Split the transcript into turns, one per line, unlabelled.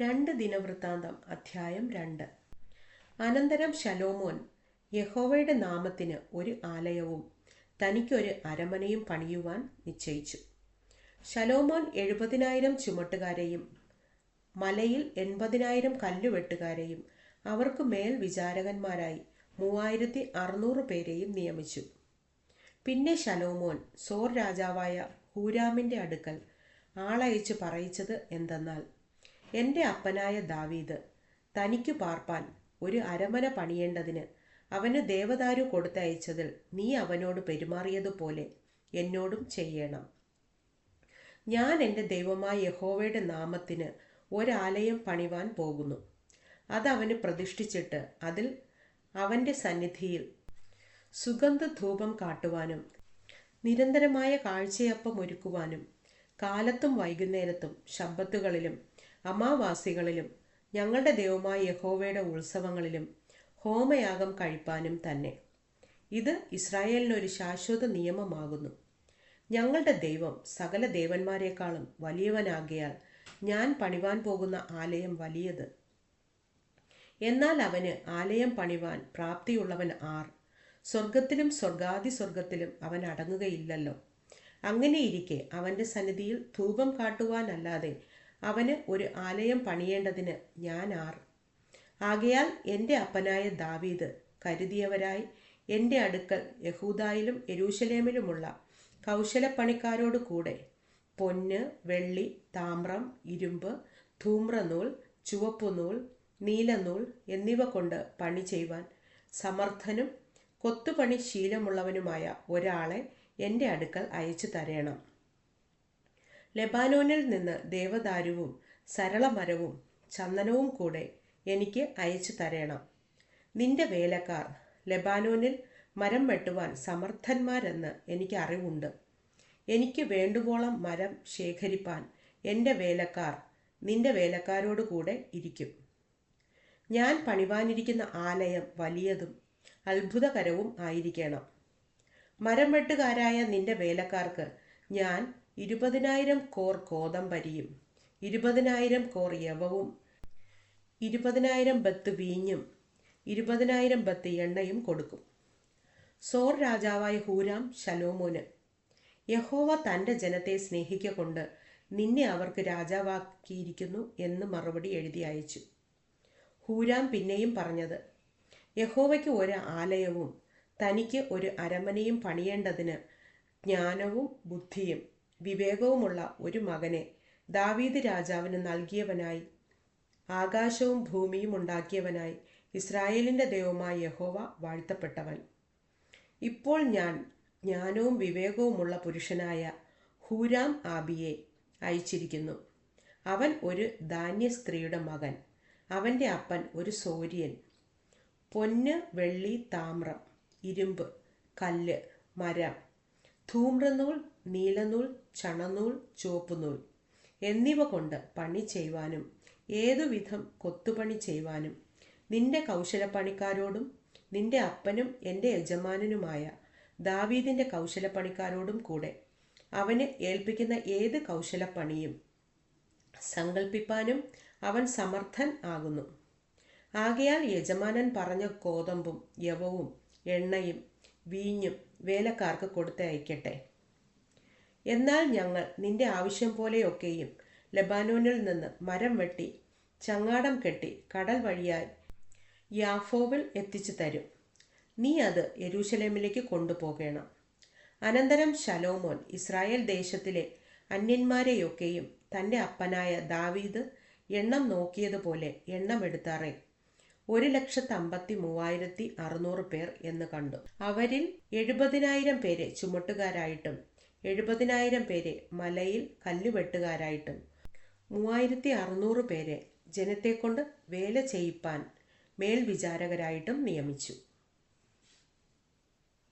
രണ്ട് ദിനവൃത്താന്തം അധ്യായം രണ്ട്. അനന്തരം ശലോമോൻ യഹോവയുടെ നാമത്തിന് ഒരു ആലയവും തനിക്കൊരു അരമനയും പണിയുവാൻ നിശ്ചയിച്ചു. ശലോമോൻ എഴുപതിനായിരം ചുമട്ടുകാരെയും മലയിൽ എൺപതിനായിരം കല്ലുവെട്ടുകാരെയും അവർക്ക് മേൽ വിചാരകന്മാരായി മൂവായിരത്തി അറുന്നൂറ് പേരെയും നിയമിച്ചു. പിന്നെ ശലോമോൻ സോർ രാജാവായ ഹൂരാമിന്റെ അടുക്കൽ ആളയച്ച് പറയിച്ചത് എന്തെന്നാൽ എന്റെ അപ്പനായ ദാവീദ് തനിക്കു പാർപ്പാൻ ഒരു അരമന പണിയേണ്ടതിന് അവന് ദേവദാരു കൊടുത്തയച്ചതിൽ നീ അവനോട് പെരുമാറിയതുപോലെ എന്നോടും ചെയ്യണം. ഞാൻ എന്റെ ദൈവമായ യഹോവയുടെ നാമത്തിന് ഒരാലയം പണിവാൻ പോകുന്നു. അതവന് പ്രതിഷ്ഠിച്ചിട്ട് അതിൽ അവന്റെ സന്നിധിയിൽ സുഗന്ധധൂപം കാട്ടുവാനും നിരന്തരമായ കാഴ്ചയപ്പം ഒരുക്കുവാനും കാലത്തും വൈകുന്നേരത്തും ശബ്ബത്തുകളിലും അമാവാസികളിലും ഞങ്ങളുടെ ദൈവമായ യഹോവയുടെ ഉത്സവങ്ങളിലും ഹോമയാഗം കഴിപ്പാനും തന്നെ. ഇത് ഇസ്രായേലിനൊരു ശാശ്വത നിയമമാകുന്നു. ഞങ്ങളുടെ ദൈവം സകല ദേവന്മാരെക്കാളും വലിയവനാകിയാൽ ഞാൻ പണിവാൻ പോകുന്ന ആലയം വലിയത്. എന്നാൽ അവന് ആലയം പണിവാൻ പ്രാപ്തിയുള്ളവൻ ആർ. സ്വർഗത്തിലും സ്വർഗാദി സ്വർഗത്തിലും അവൻ അടങ്ങുകയില്ലല്ലോ. അങ്ങനെയിരിക്കെ അവന്റെ സന്നിധിയിൽ ധൂപം കാട്ടുവാനല്ലാതെ അവന് ഒരു ആലയം പണിയേണ്ടതിന് ഞാൻ ആർ ആകയാൽ എന്റെ അപ്പനായ ദാവീദ് കരുതിയവരായി എന്റെ അടുക്കൽ യഹൂദായിലും എരൂശലേമിലുമുള്ള കൗശലപ്പണിക്കാരോട് കൂടെ പൊന്ന് വെള്ളി താമ്രം ഇരുമ്പ് ധൂമ്രനൂൽ ചുവപ്പുനൂൽ നീലനൂൽ എന്നിവ കൊണ്ട് പണി ചെയ്യുവാൻ സമർത്ഥനും കൊത്തുപണി ശീലമുള്ളവനുമായ ഒരാളെ എന്റെ അടുക്കൽ അയച്ചു തരേണം. ലെബാനോനിൽ നിന്ന് ദേവദാരുവും സരളമരവും ചന്ദനവും കൂടെ എനിക്ക് അയച്ചു തരേണം. നിന്റെ വേലക്കാർ ലെബാനോനിൽ മരം വെട്ടുവാൻ സമർത്ഥന്മാരെന്ന് എനിക്ക് അറിവുണ്ട്. എനിക്ക് വേണ്ടുവോളം മരം ശേഖരിപ്പാൻ എന്റെ വേലക്കാർ നിന്റെ വേലക്കാരോട് കൂടെ ഇരിക്കും. ഞാൻ പണിവാനിരിക്കുന്ന ആലയം വലിയതും അത്ഭുതകരവും ആയിരിക്കണം. മരം വെട്ടുകാരായ നിന്റെ വേലക്കാർക്ക് ഞാൻ ഇരുപതിനായിരം കോർ കോതമ്പരിയും ഇരുപതിനായിരം കോർ യവവും ഇരുപതിനായിരം ബത്ത് വീഞ്ഞും ഇരുപതിനായിരം ബത്ത് എണ്ണയും കൊടുക്കും. സോർ രാജാവായ ഹൂരാം ശലോമോന് യഹോവ തന്റെ ജനത്തെ സ്നേഹിക്കൊണ്ട് നിന്നെ അവർക്ക് രാജാവാക്കിയിരിക്കുന്നു എന്ന് മറുപടി എഴുതി അയച്ചു. ഹൂരാം പിന്നെയും പറഞ്ഞത് യഹോവയ്ക്ക് ഒരു ആലയവും തനിക്ക് ഒരു അരമനയും പണിയേണ്ടതിന് ജ്ഞാനവും ബുദ്ധിയും വിവേകവുമുള്ള ഒരു മകനെ ദാവീദ് രാജാവിന് നൽകിയവനായി ആകാശവും ഭൂമിയും ഉണ്ടാക്കിയവനായി ഇസ്രായേലിന്റെ ദൈവമായ യഹോവ വാഴ്ത്തപ്പെട്ടവൻ. ഇപ്പോൾ ഞാൻ ജ്ഞാനവും വിവേകവുമുള്ള പുരുഷനായ ഹൂരാം ആബിയെ അയച്ചിരിക്കുന്നു. അവൻ ഒരു ധാന്യ സ്ത്രീയുടെ മകൻ. അവന്റെ അപ്പൻ ഒരു സൂര്യൻ. പൊന്ന് വെള്ളി താമ്രം ഇരുമ്പ് കല്ല് മരം ധൂമ്രനൂൽ നീലനൂൽ ചണനൂൽ ചുവപ്പുനൂൽ എന്നിവ കൊണ്ട് പണി ചെയ്യുവാനും ഏതുവിധം കൊത്തുപണി ചെയ്യുവാനും നിന്റെ കൗശലപ്പണിക്കാരോടും നിന്റെ അപ്പനും എന്റെ യജമാനനുമായ ദാവീദിന്റെ കൗശലപ്പണിക്കാരോടും കൂടെ അവന് ഏൽപ്പിക്കുന്ന ഏത് കൗശലപ്പണിയും സങ്കൽപ്പിപ്പാനും അവൻ സമർത്ഥൻ ആകുന്നു. ആകയാൽ യജമാനൻ പറഞ്ഞ കോതമ്പും യവവും എണ്ണയും വീഞ്ഞും വേലക്കാർക്ക് കൊടുത്തയക്കട്ടെ. എന്നാൽ ഞങ്ങൾ നിന്റെ ആവശ്യം പോലെയൊക്കെയും ലബാനോനിൽ നിന്ന് മരം വെട്ടി ചങ്ങാടം കെട്ടി കടൽ വഴിയായി യാഫോവിൽ എത്തിച്ചു തരും. നീ അത് യരൂശലേമിലേക്ക് കൊണ്ടുപോകണം. അനന്തരം ശലോമോൻ ഇസ്രായേൽ ദേശത്തിലെ അന്യന്മാരെയൊക്കെയും തന്റെ അപ്പനായ ദാവീദ് എണ്ണം നോക്കിയതുപോലെ എണ്ണമെടുത്താറേ ഒരു ലക്ഷത്തി അമ്പത്തി മൂവായിരത്തി അറുന്നൂറ് പേർ എന്ന് കണ്ടു. അവരിൽ എഴുപതിനായിരം പേരെ ചുമട്ടുകാരായിട്ടും എഴുപതിനായിരം പേരെ മലയിൽ കല്ലുവെട്ടുകാരായിട്ടും മൂവായിരത്തി അറുന്നൂറ് പേരെ ജനത്തെക്കൊണ്ട് വേല ചെയ്യിപ്പാൻ മേൽവിചാരകരായിട്ടും നിയമിച്ചു.